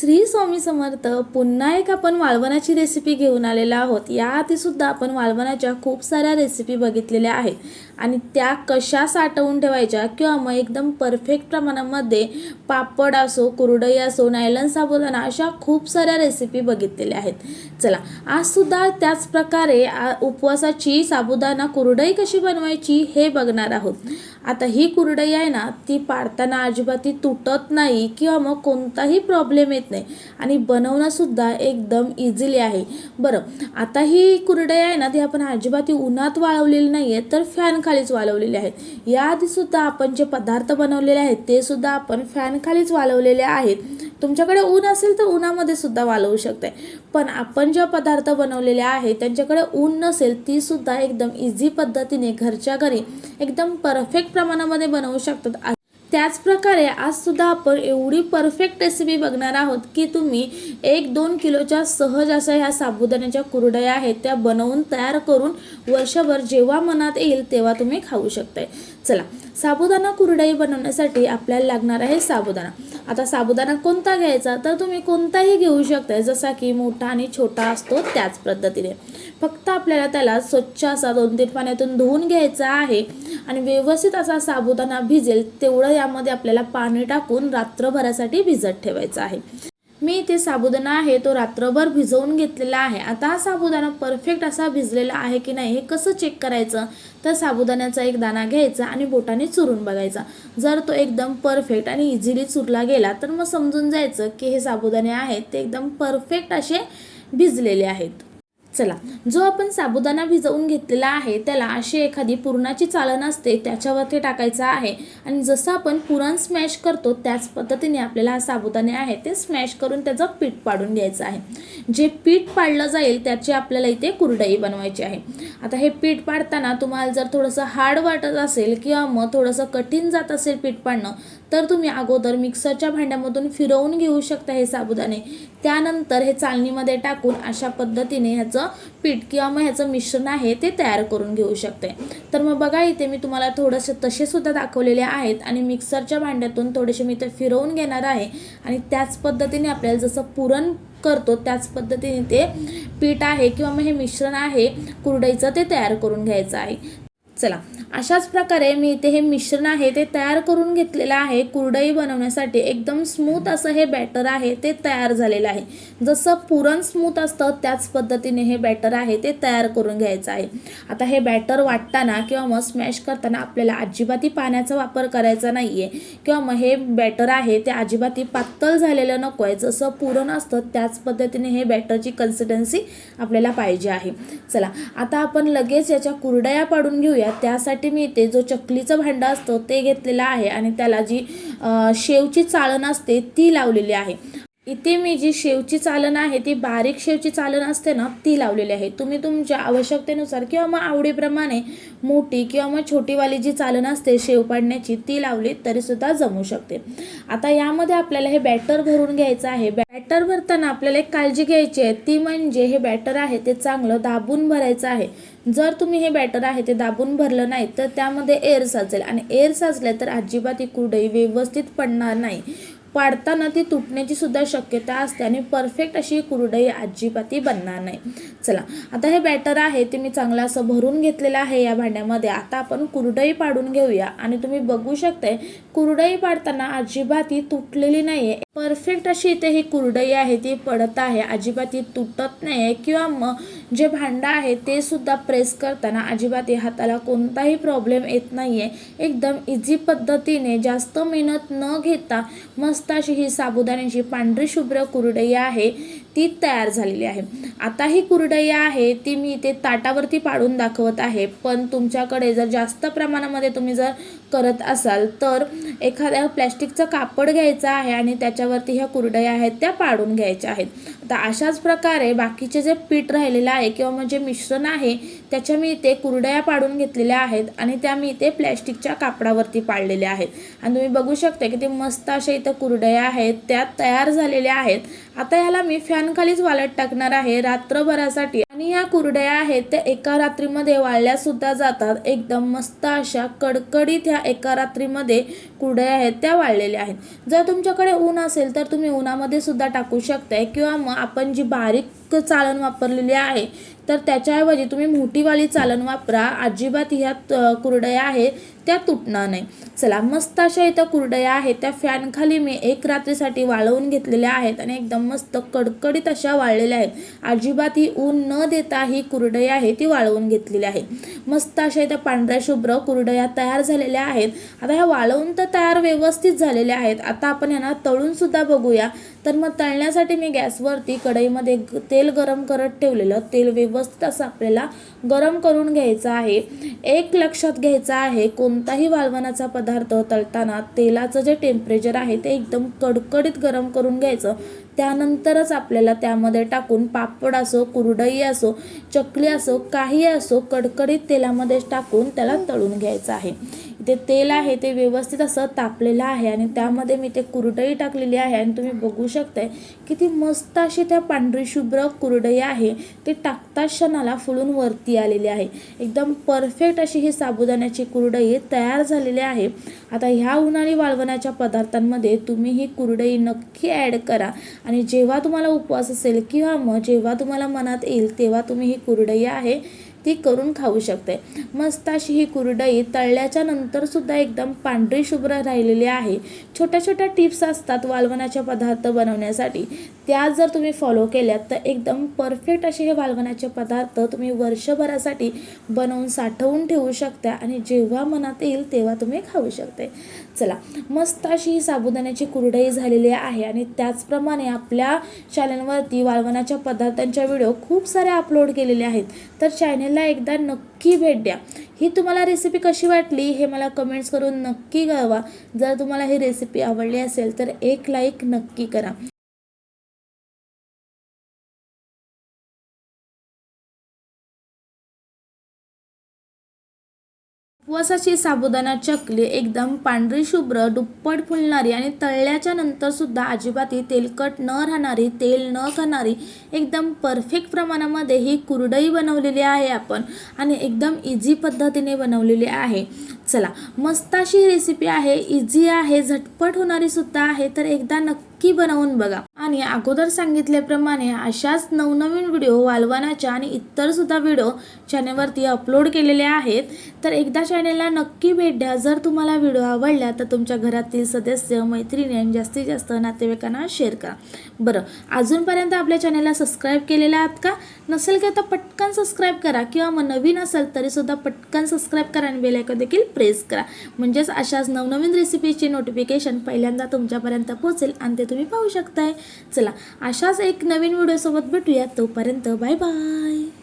श्री स्वामी समर्थ पुन्हा एक आपण वाळवणाची रेसिपी घेऊन आलेलो आहोत. याआधी सुद्धा आपण वाळवणाच्या खूप साऱ्या रेसिपी बघितलेल्या आहेत. आणि त्या कशा साठवून ठेवायच्या किंवा मग एकदम परफेक्ट प्रमाणामध्ये पापड असो कुरडई असो नायलन साबुदाणा अशा खूप साऱ्या रेसिपी बघितलेल्या आहेत. चला आज सुद्धा त्याच प्रकारे उपवासाची साबुदाणा कुरडई कशी बनवायची हे बघणार आहोत. आता ही कुरडई आहे ना ती पाडताना अजिबात ती तुटत नाही किंवा मग कोणताही प्रॉब्लेम येत नाही. आणि बनवणं सुद्धा एकदम इझिली आहे. बरं आता ही कुरडई आहे ना ती आपण अजिबात ती उन्हात वाळवलेली नाही आहे तर फॅनखालीच वाळवलेली आहेत. याआधी सुद्धा आपण जे पदार्थ बनवलेले आहेत ते सुद्धा आपण फॅनखालीच वाळवलेले आहेत. तुमच्याकडे ऊन असेल तर उन्हामध्ये सुद्धा वालवू शकताय पण आपण ज्या पदार्थ बनवलेले आहेत त्यांच्याकडे ऊन नसेल ती सुद्धा एकदम इझी पद्धतीने घरच्या घरी एकदम परफेक्ट प्रमाणामध्ये बनवू शकतात. त्याच प्रकारे आज सुद्धा आपण एवढी परफेक्ट रेसिपी बघणार आहोत की तुम्ही एक दोन किलोच्या सहज अशा ह्या साबुदाण्याच्या कुरडया आहेत त्या बनवून तयार करून वर्षभर जेव्हा मनात येईल तेव्हा तुम्ही खाऊ शकताय. चला साबुदाणा कुरडई बनवण्यासाठी आपल्याला लागणार आहे साबुदाणा. आता साबुदाणा कोणता घ्यायचा? तर तुम्ही कोणताही घेऊ शकताय जसा की मोठा आणि छोटा असतो त्याच पद्धतीने. फक्त आपल्याला त्याला स्वच्छ असा दोन तीन पाण्यातून धुवून घ्यायचा आहे आणि व्यवस्थित असा साबुदाणा भिजेल तेवढं यामध्ये आपल्याला पाणी टाकून रात्रभरासाठी भिजत ठेवायचं आहे. मी इथे साबुदाणा आहे तो रात्रभर भिजवून घेतलेला आहे. आता हा साबुदाणा परफेक्ट असा भिजलेला आहे की नाही हे कसं चेक करायचं? तर साबुदाण्याचा एक दाणा घ्यायचा आणि बोटाने चुरून बघायचा. जर तो एकदम परफेक्ट आणि इझिली चुरला गेला तर मग समजून जायचं की हे साबुदाणे आहेत ते एकदम परफेक्ट असे भिजलेले आहेत. चला जो आपण साबुदाणा भिजवून घेतलेला आहे त्याला अशी एखादी पुरणाची चालण असते त्याच्यावरती टाकायचं आहे. आणि जसं आपण पुरण स्मॅश करतो त्याच पद्धतीने आपल्याला हा साबुदाणे आहे ते स्मॅश करून त्याचं पीठ पाडून घ्यायचं आहे. जे पीठ पाडलं जाईल त्याची आपल्याला इथे कुरडई बनवायची आहे. आता हे पीठ पाडताना तुम्हाला जर थोडंसं हार्ड वाटत असेल किंवा मग थोडंसं कठीण जात असेल पीठ पाडणं तर तुम्ही अगोदर मिक्सरच्या भांड्यामधून फिरवून घेऊ शकता हे साबुदाणे. त्यानंतर हे चालणीमध्ये टाकून अशा पद्धतीने ह्याचं पीठ किंवा मग ह्याचं मिश्रण आहे ते तयार करून घेऊ शकते. तर मग बघा इथे मी तुम्हाला थोडंसे तसे सुद्धा दाखवलेले आहेत आणि मिक्सरच्या भांड्यातून थोडेसे मी ते फिरवून घेणार आहे. आणि त्याच पद्धतीने आपल्याला जसं पुरण करतो त्याच पद्धतीने ते पीठ आहे किंवा मग हे मिश्रण आहे कुरडईचं ते तयार करून घ्यायचं आहे. चला. अशाच प्रकारे मी इथे हे मिश्रण आहे ते तयार करून घेतलेलं आहे. कुरडई बनवण्यासाठी एकदम स्मूथ असं हे बॅटर आहे ते तयार झालेलं आहे. जसं पुरण स्मूथ असतं त्याच पद्धतीने हे बॅटर आहे ते तयार करून घ्यायचं आहे. आता हे बॅटर वाटताना किंवा मग स्मॅश करताना आपल्याला अजिबाती पाण्याचा वापर करायचा नाही आहे किंवा मग हे बॅटर आहे ते अजिबाती पातळ झालेलं नको आहे जसं पुरण असतं त्याच पद्धतीने हे बॅटरची कन्सिस्टन्सी आपल्याला पाहिजे आहे. चला आता आपण लगेच याच्या कुरडया पाडून घेऊया. त्यासाठी मी मिळते जो चकलीचं भांडं असतं ते घेतलेलं आहे आणि त्याला जी शेवची चाळण असते ती लावलेली आहे. इथे मी जी शेवची चालन आहे ती बारीक शेवची चालन असते ना ती लावलेली आहे. तुम्ही तुमच्या आवश्यकतेनुसार किंवा मग आवडीप्रमाणे मोठी किंवा मग छोटीवाली जी चालन असते शेव पाडण्याची ती लावली तरी सुद्धा जमू शकते. आता यामध्ये आपल्याला हे बॅटर भरून घ्यायचं आहे. बॅटर भरताना आपल्याला एक काळजी घ्यायची आहे. ती म्हणजे हे बॅटर आहे ते चांगलं दाबून भरायचं आहे. जर तुम्ही हे बॅटर आहे ते दाबून भरलं नाही तर त्यामध्ये एअर साचेल. आणि एअर साचले तर अजिबात ही कुरडई व्यवस्थित पडणार नाही. पाडताना ती तुटण्याची सुद्धा शक्यता असते आणि परफेक्ट अशी कुरडई अजिबाती बनणार नाही. चला आता हे बॅटर आहे ते मी चांगलं असं भरून घेतलेलं आहे या भांड्यामध्ये. आता आपण कुरडई पाडून घेऊया आणि तुम्ही बघू शकताय कुरडई पाडताना अजिबात ही तुटलेली नाही आहे परफेक्ट अशी इथे ही कुरडई आहे ती पडत आहे अजिबात ही तुटत नाही आहे किंवा मग जे भांडं आहे ते सुद्धा प्रेस करताना अजिबात हाताला कोणताही प्रॉब्लेम येत नाही आहे एकदम इझी पद्धतीने जास्त मेहनत न घेता मस्त अशी ही साबुदाण्याची पांढरी शुभ्र कुरडई आहे ती तयार झालेली आहे. आता ही कुरडई आहे ती मी इथे ताटावरती पाडून दाखवत आहे. पण तुमच्याकडे जर जास्त प्रमाणामध्ये तुम्ही जर करत असाल तर एखाद्या प्लॅस्टिकचं कापड घ्यायचं आहे आणि त्याच्यावरती ह्या कुरडया आहेत त्या पाडून घ्यायच्या आहेत. तर अशाच प्रकारे बाकीचे जे पीठ राहिलेलं आहे किंवा मग जे मिश्रण आहे त्याच्या मी इथे कुरडया पाडून घेतलेल्या आहेत आणि त्या मी इथे प्लॅस्टिकच्या कापडावरती पाडलेल्या आहेत. आणि तुम्ही बघू शकता की ते मस्त अशा इथं कुरडया आहेत त्या तयार झालेल्या आहेत. आता ह्याला मी फॅनखालीच वाळत टाकणार आहे रात्रभरासाठी. आणि ह्या कुरड्या आहेत त्या एका रात्रीमध्ये वाळल्या सुद्धा जातात. एकदम मस्त अशा कडकडीत ह्या एका रात्रीमध्ये कुरड्या आहेत त्या वाळलेल्या आहेत. जर तुमच्याकडे ऊन असेल तर तुम्ही उन्हामध्ये सुद्धा टाकू शकताय किंवा मग आपण जी बारीक चाळण वापरलेली आहे तर त्याच्याऐवजी तुम्ही मोठीवाली चालण वापरा. अजिबात ह्या कुरडया आहे त्या तुटणार नाही. चला मस्त अशा इथं कुरडया आहेत. त्या फॅनखाली मी एक रात्रीसाठी वाळवून घेतलेल्या आहेत आणि एकदम मस्त कडकडीत अशा वाळलेल्या आहेत. अजिबात ही ऊन न देता ही कुरडई आहे ती वाळवून घेतलेली आहे मस्त अशा इथं पांढऱ्या शुभ्र कुरडया तयार झालेल्या आहेत. आता ह्या वाळवून तर तयार व्यवस्थित झालेल्या आहेत. आता आपण यांना तळून सुद्धा बघूया. तर मग तळण्यासाठी मी गॅसवरती कढईमध्ये तेल गरम करत ठेवलेलं. तेल व्यवस्थित असं आपल्याला गरम करून घ्यायचं आहे. एक लक्षात घ्यायचं आहे कोण कोणताही वाळवणाचा पदार्थ तळताना तेलाचं जे टेम्परेचर आहे ते एकदम कडकडीत गरम करून घ्यायचं. त्यानंतरच आपल्याला त्यामध्ये टाकून पापड असो कुरडई असो चकली असो काही असो कडकडीत तेलामध्ये टाकून त्याला तळून घ्यायचं आहे. इथे तेल आहे ते व्यवस्थित असं तापलेलं आहे आणि त्यामध्ये मी ते कुरडई टाकलेली आहे आणि तुम्ही बघू शकताय किती मस्त अशी त्या पांढरी शुभ्र कुरडई आहे. ते टाकता क्षणाला फुलून वरती आलेली आहे. एकदम परफेक्ट अशी ही साबुदाण्याची कुरडई तयार झालेली आहे. आता ह्या उन्हाळी वाळवण्याच्या पदार्थांमध्ये तुम्ही ही कुरडई नक्की ॲड करा आणि जेव्हा तुम्हाला उपवास असेल किंवा मग जेव्हा तुम्हाला मनात येईल तेव्हा तुम्ही ही कुरडई आहे ती करून खाऊ शकते. मस्त अशी ही कुरडई तळल्याच्या नंतर सुद्धा एकदम पांढरी शुभ्र राहिलेली आहे. छोट्या छोट्या टिप्स असतात वाळवणाचे पदार्थ बनवण्यासाठी. त्या जर तुम्ही फॉलो केल्यात तर एकदम परफेक्ट असे हे वालवणाचे पदार्थ तुम्ही वर्षभरासाठी बनवून साठवून ठेवू शकता आणि जेव्हा मनात येईल तेव्हा तुम्ही खाऊ शकते. चला मस्त अशी ही साबुदाण्याची कुरडई झालेली आहे आणि त्याचप्रमाणे आपल्या चॅनलवरती वालवणाच्या पदार्थांच्या व्हिडिओ खूप सारे अपलोड केलेले आहेत. तर ह्याला एकदा नक्की भेट द्या. ही तुम्हाला रेसिपी कशी वाटली हे मला कमेंट्स करून नक्की कळवा. जर तुम्हाला ही रेसिपी आवडली असेल तर एक लाईक नक्की करा. उपवासाची साबुदाणा चकली एकदम पांढरी शुभ्र दुप्पट फुलणारी आणि तळल्याच्या नंतर सुद्धा अजिबात तेलकट न राहणारी तेल न खाणारी एकदम परफेक्ट प्रमाणामध्ये ही कुरडई बनवलेली आहे आपण आणि एकदम इझी पद्धतीने बनवलेली आहे. चला मस्त अशी रेसिपी आहे इझी आहे झटपट होणारी सुद्धा आहे तर एकदा नक्की बनवून बघा. आणि अगोदर सांगितल्याप्रमाणे अशाच नवनवीन व्हिडिओ वालवानाच्या आणि इतर सुद्धा व्हिडिओ चॅनलवरती अपलोड केलेले आहेत. तर एकदा चॅनलला नक्की भेट द्या. जर तुम्हाला व्हिडिओ आवडला तर तुमच्या घरातील सदस्य मैत्रिणी आणि जास्तीत जास्त नातेवाईकांना शेअर करा. बरं अजूनपर्यंत आपल्या चॅनलला सबस्क्राईब केलेलं आहात का? नसेल का तर पटकन सबस्क्राईब करा किंवा मग नवीन असेल तरीसुद्धा पटकन सबस्क्राईब करा आणि बेल देखील प्रेस करा. म्हणजेच अशाच नवनवीन रेसिपीचे नोटिफिकेशन पहिल्यांदा तुमच्यापर्यंत पोहोचेल आणि ते तुम्ही पाहू शकताय. चला अशाच एक नवीन व्हिडिओसोबत भेटूया तोपर्यंत बाय बाय.